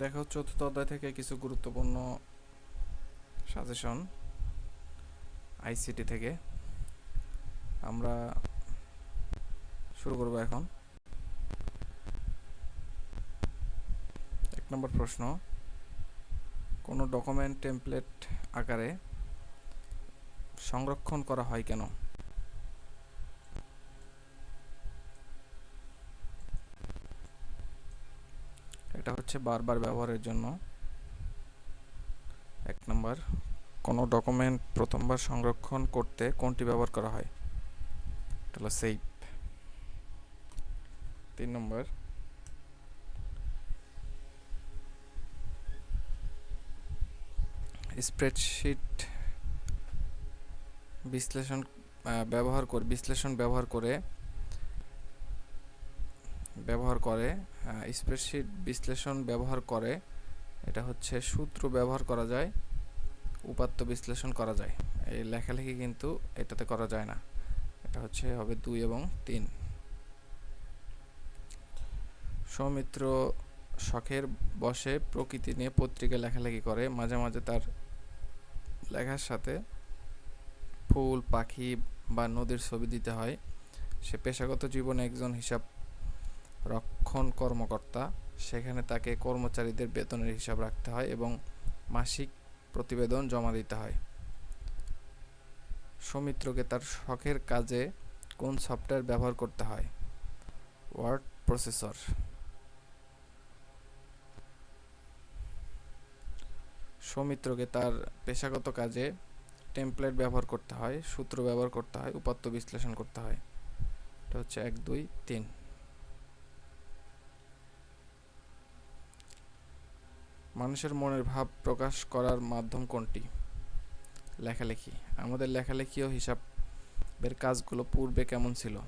দেখা হচ্ছে চতুর্থ অধ্যায় থেকে কিছু গুরুত্বপূর্ণ সাজেশন আইসিটি থেকে। আমরা শুরু করব এখন। এক নম্বর প্রশ্ন, কোনো ডকুমেন্ট টেমপ্লেট আকারে সংরক্ষণ করা হয় কেন? এটা হচ্ছে বারবার ব্যবহারের জন্য। এক নম্বর, কোনো ডকুমেন্ট প্রথমবার সংরক্ষণ করতে কোনটি ব্যবহার করা হয়? এটা হলো সেভ তিন নম্বর স্প্রেডশিট বিশ্লেষণ ব্যবহার করে বিশ্লেষণ ব্যবহার করে ব্যবহার করে স্প্রেডশিট বিশ্লেষণ ব্যবহার করে, এটা হচ্ছে সূত্র ব্যবহার করা যায়, উপাত্ত বিশ্লেষণ করা যায়। এই লেখালেখি কিন্তু এটাতে করা যায় না। এটা হচ্ছে, হবে দুই এবং তিন। সৌমিত্র শখের বসে প্রকৃতি নিয়ে পত্রিকা লেখালেখি করে, মাঝে মাঝে তার লেখার সাথে ফুল, পাখি বা নদীর ছবি দিতে হয়। সে পেশাগত জীবনে একজন হিসাব রক্ষণ কর্মকর্তা। সেখানে তাকে কর্মচারীদের বেতনের হিসাব রাখতে হয় এবং মাসিক প্রতিবেদন জমা দিতে হয়। সৌমিত্রকে তার শখের কাজে কোন সফটওয়্যার ব্যবহার করতে হয়? Word processor. সৌমিত্রকে তার পেশাগত কাজে টেমপ্লেট ব্যবহার করতে হয়, সূত্র ব্যবহার করতে হয়, উপাত্ত বিশ্লেষণ করতে হয়। এটা হচ্ছে এক, দুই, তিন। মানুষের মনের ভাব প্রকাশ করার মাধ্যম কোনটি? লেখালেখি। আমাদের লেখালেখি ও হিসাবের কাজগুলো পূর্বে কেমন ছিল?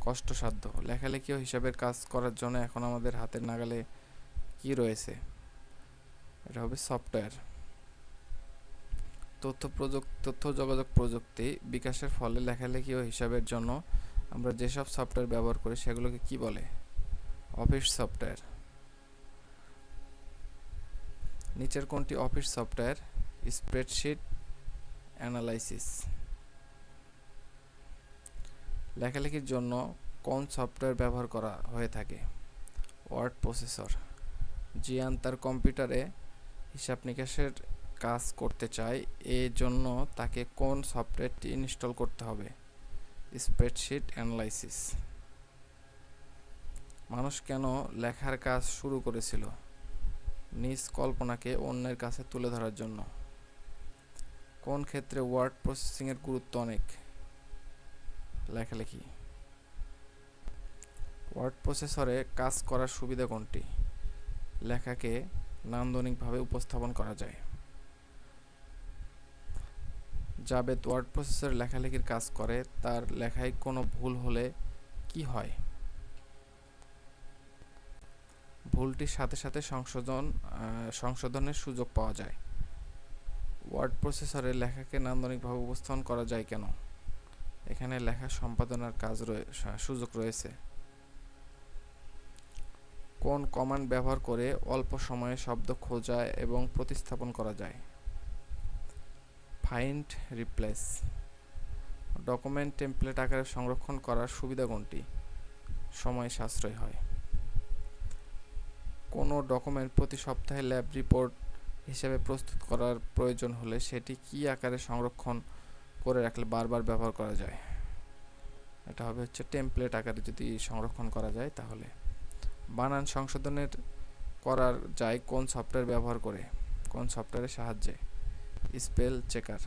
কষ্টসাধ্য। লেখালেখি ও হিসাবের কাজ করার জন্য এখন আমাদের হাতের নাগালে কি রয়েছে? এটা হবে সফটওয়্যার। তথ্য প্রযুক্তি তথ্য যোগাযোগ প্রযুক্তি বিকাশের ফলে লেখালেখি ও হিসাবের জন্য আমরা যেসব সফটওয়্যার ব্যবহার করি সেগুলোকে কি বলে? Office software. নিচের কোনটি অফিস সফটওয়্যার? Spreadsheet analysis. লেখালেখির জন্য কোন সফটওয়্যার ব্যবহার করা হয়ে থাকে? Word processor. জিয়ান তার কম্পিউটারে হিসাব নিকাশের কাজ করতে চায় এই জন্য তাকে কোন সফটওয়্যারটি ইনস্টল করতে হবে? Spreadsheet analysis. মানুষ কেন লেখার কাজ শুরু করেছিল? নিজ কল্পনাকে অন্যের কাছে তুলে ধরার জন্য। কোন ক্ষেত্রে ওয়ার্ড প্রসেসিংয়ের গুরুত্ব অনেক? লেখালেখি। ওয়ার্ড প্রসেসরে কাজ করার সুবিধা কোনটি? লেখাকে নান্দনিকভাবে উপস্থাপন করা যায়। জাবেদ ওয়ার্ড প্রসেসরে লেখালেখির কাজ করে, তার লেখায় কোনো ভুল হলে কি হয়? ভুলটির সাথে সাথে সংশোধন সংশোধনের সুযোগ পাওয়া যায়। ওয়ার্ড প্রসেসরে লেখাকে নান্দনিকভাবে উপস্থাপন করা যায় কেন? এখানে লেখা সম্পাদনার কাজ রয়ে সুযোগ রয়েছে। কোন কমান্ড ব্যবহার করে অল্প সময়ে শব্দ খোঁজা এবং প্রতিস্থাপন করা যায়? ফাইন্ড রিপ্লেস ডকুমেন্ট টেমপ্লেট আকারে সংরক্ষণ করার সুবিধা কোনটি? সময় সাশ্রয় হয়। কোনো ডকুমেন্ট প্রতি সপ্তাহে ল্যাব রিপোর্ট হিসেবে প্রস্তুত করার প্রয়োজন হলে সেটি কী আকারে সংরক্ষণ করে রাখলে বারবার ব্যবহার করা যায়? এটা হবে হচ্ছে টেমপ্লেট আকারে যদি সংরক্ষণ করা যায় তাহলে। বানান সংশোধনের করার যায় কোন সফটওয়্যার ব্যবহার করে? কোন সফটওয়্যারের সাহায্যে? স্পেল চেকার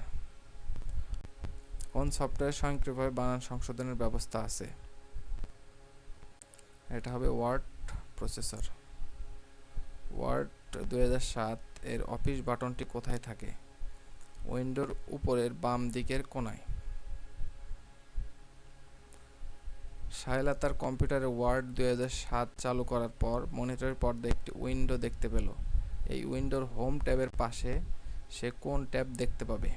কোন সফটওয়্যার স্বয়ংক্রিয়ভাবে বানান সংশোধনের ব্যবস্থা আছে? এটা হবে ওয়ার্ড প্রসেসর ওয়ার্ড দু হাজার সাত এর অফিস বাটনটি কোথায় থাকে? উইন্ডোর উপরের বাম দিকের কোনায় সাহেলা তার কম্পিউটারে ওয়ার্ড দু হাজার সাত চালু করার পর মনিটরের পর্দায় একটি উইন্ডো দেখতে পেল। এই উইন্ডোর হোম ট্যাবের পাশে সে কোন ট্যাব দেখতে পাবে?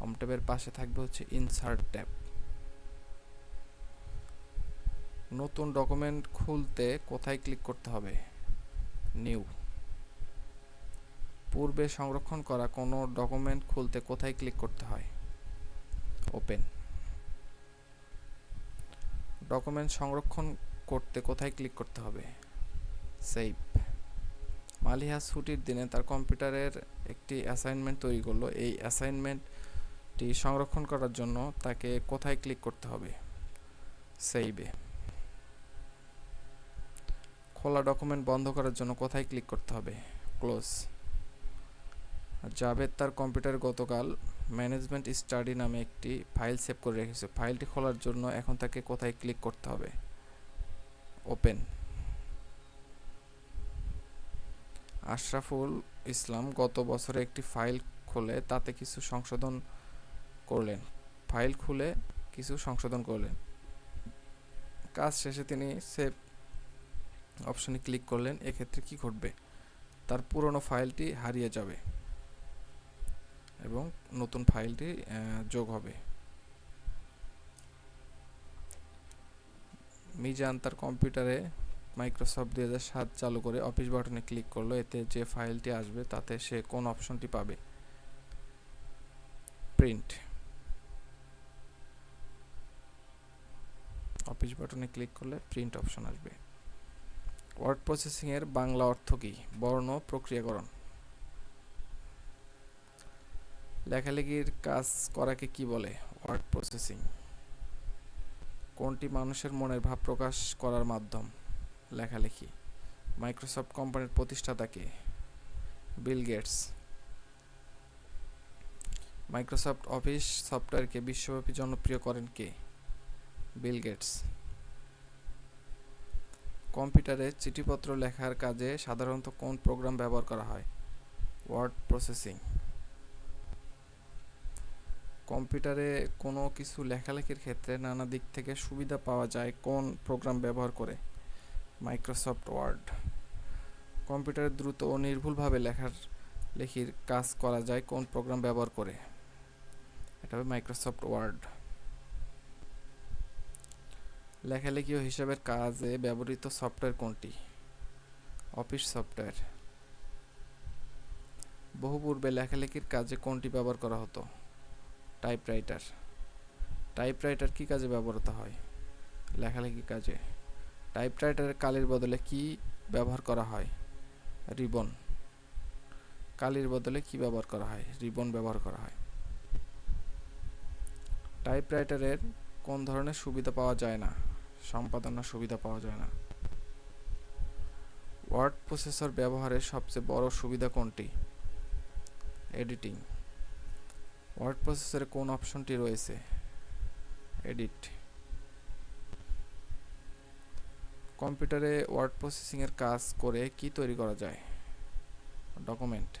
হোম ট্যাবের পাশে থাকবে হচ্ছে ইনসার্ট ট্যাব। নতুন ডকুমেন্ট খুলতে কোথায় ক্লিক করতে হবে? নিউ। পূর্বে সংরক্ষণ করা কোনো ডকুমেন্ট খুলতে কোথায় ক্লিক করতে হয়? ওপেন। ডকুমেন্ট সংরক্ষণ করতে কোথায় ক্লিক করতে হবে? সেভ। মালিহা ছুটির দিনে তার কম্পিউটারের একটি অ্যাসাইনমেন্ট তৈরি করল। এই অ্যাসাইনমেন্টটি সংরক্ষণ করার জন্য তাকে কোথায় ক্লিক করতে হবে? সেইভে খোলা ডকুমেন্ট বন্ধ করার জন্য কোথায় ক্লিক করতে হবে? ক্লোজ জাভেদ তার কম্পিউটারে গতকাল ম্যানেজমেন্ট স্টাডি নামে একটি ফাইল সেভ করে রেখেছে। ফাইলটি খোলার জন্য এখন তাকে কোথায় ক্লিক করতে হবে? ওপেন আশরাফুল ইসলাম গত বছরে একটি ফাইল খুলে, তাতে কিছু সংশোধন করলেন। ফাইল খুলে কিছু সংশোধন করলেন। কাজ শেষে তিনি সেভ অপশনে ক্লিক করলেন, এক্ষেত্রে কি ঘটবে? তার পুরনো ফাইলটি হারিয়ে যাবে এবং নতুন ফাইলটি যোগ হবে। মিজান তার কম্পিউটারে মাইক্রোসফট দুই সাত চালু করে অফিস বাটনে ক্লিক করল, এতে যে ফাইলটি আসবে তাতে সে কোন অপশনটি পাবে? প্রিন্ট। অফিস বাটনে ক্লিক করলে প্রিন্ট অপশন আসবে। ওয়ার্ড প্রসেসিং এর বাংলা অর্থ কী? বর্ণ, প্রক্রিয়াকরণ। লেখালেখির কাজ করাকে কি বলে? Word processing. কোনটি মানুষের মনের ভাব প্রকাশ করার মাধ্যম? লেখালেখি। মাইক্রোসফট কোম্পানির প্রতিষ্ঠাতাকে বিল গেটস। মাইক্রোসফট অফিস সফটওয়্যারকে বিশ্বব্যাপী জনপ্রিয় করেন কে? Bill Gates. কম্পিউটারে চিঠিপত্র লেখার কাজে সাধারণত কোন প্রোগ্রাম ব্যবহার করা হয়? Word processing. কম্পিউটারে কোনো কিছু লেখালেখির ক্ষেত্রে নানা দিক থেকে সুবিধা পাওয়া যায় কোন প্রোগ্রাম ব্যবহার করে? Microsoft Word. কম্পিউটারে দ্রুত ও নির্ভুলভাবে লেখার লেখির কাজ করা যায় কোন প্রোগ্রাম ব্যবহার করে? এটা হবে মাইক্রোসফট ওয়ার্ড। লেখালেখি ও হিসাবের কাজে ব্যবহৃত সফটওয়্যার কোনটি? Office software. বহু পূর্বে লেখালেখির কাজে কোনটি ব্যবহার করা হতো? টাইপরাইটার। টাইপরাইটার কি কাজে ব্যবহৃত হয়? লেখালেখি কাজে। টাইপরাইটারের কালির বদলে কি ব্যবহার করা হয়? রিবন। কালির বদলে কি ব্যবহার করা হয়? রিবন ব্যবহার করা হয়। টাইপরাইটারের কোন ধরনের সুবিধা পাওয়া যায় না? সম্পাদনার সুবিধা পাওয়া যায় না। ওয়ার্ড প্রসেসর ব্যবহারের সবচেয়ে বড় সুবিধা কোনটি? এডিটিং। ওয়ার্ড প্রসেসরে কোন অপশনটি রয়েছে? এডিট। কম্পিউটারে ওয়ার্ড প্রসেসিং এর কাজ করে কি তৈরি করা যায়? ডকুমেন্ট।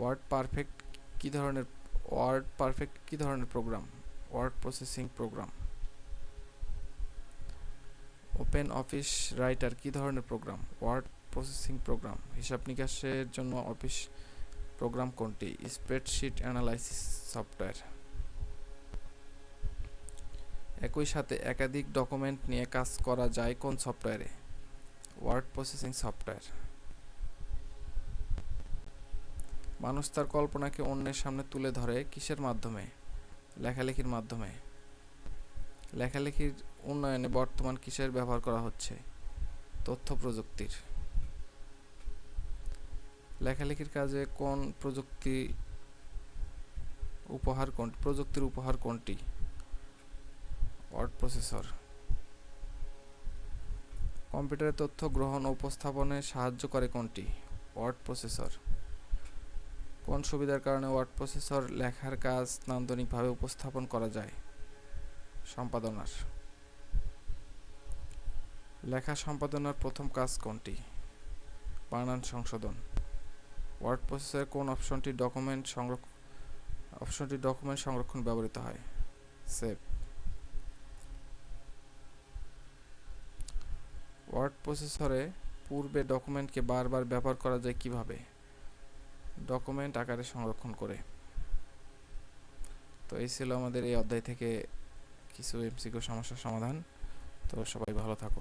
ওয়ার্ড পারফেক্ট কি ধরনের, ওয়ার্ড পারফেক্ট কি ধরনের program? Word processing program. OpenOffice Writer কি ধরনের প্রোগ্রাম ওয়ার্ড প্রসেসিং প্রোগ্রাম হিসাব নিকাশের জন্য অফিস প্রোগ্রাম কোনটি? স্প্রেডশিট অ্যানালাইসিস সফটওয়্যার একই সাথে একাধিক ডকুমেন্ট নিয়ে কাজ করা যায় কোন সফটওয়্যারে ওয়ার্ড প্রসেসিং সফটওয়্যার মানুষ তার কল্পনাকে অন্যের সামনে তুলে ধরে কিসের মাধ্যমে? লেখালেখির মাধ্যমে। লেখালেখির উন্নয়নে বর্তমান কিসের ব্যবহার করা হচ্ছে? তথ্য প্রযুক্তির। লেখালেখির কাজে কোন প্রযুক্তি উপহার কোন প্রযুক্তির উপহার কোনটি? Word processor. কম্পিউটারে তথ্য গ্রহণ ও উপস্থাপনে সাহায্য করে কোনটি? Word processor. কোন সুবিধার কারণে ওয়ার্ড প্রসেসর লেখার কাজ নান্দনিকভাবে উপস্থাপন করা যায়? সম্পাদনার। লেখা সম্পাদনার প্রথম কাজ কোনটি? বানান সংশোধন। ওয়ার্ড প্রসেসের কোন অপশনটি ডকুমেন্ট সংরক্ষণ অপশনটি ডকুমেন্ট সংরক্ষণ ব্যবহৃত হয়? সেভ। ওয়ার্ড প্রসেসরে পূর্বে ডকুমেন্টকে বারবার ব্যবহার করা যায় কীভাবে? ডকুমেন্ট আকারে সংরক্ষণ করে। তো এই ছিল আমাদের এই অধ্যায় থেকে কিছু এমসিকিউ সমস্যার সমাধান। তো সবাই ভালো থাকো।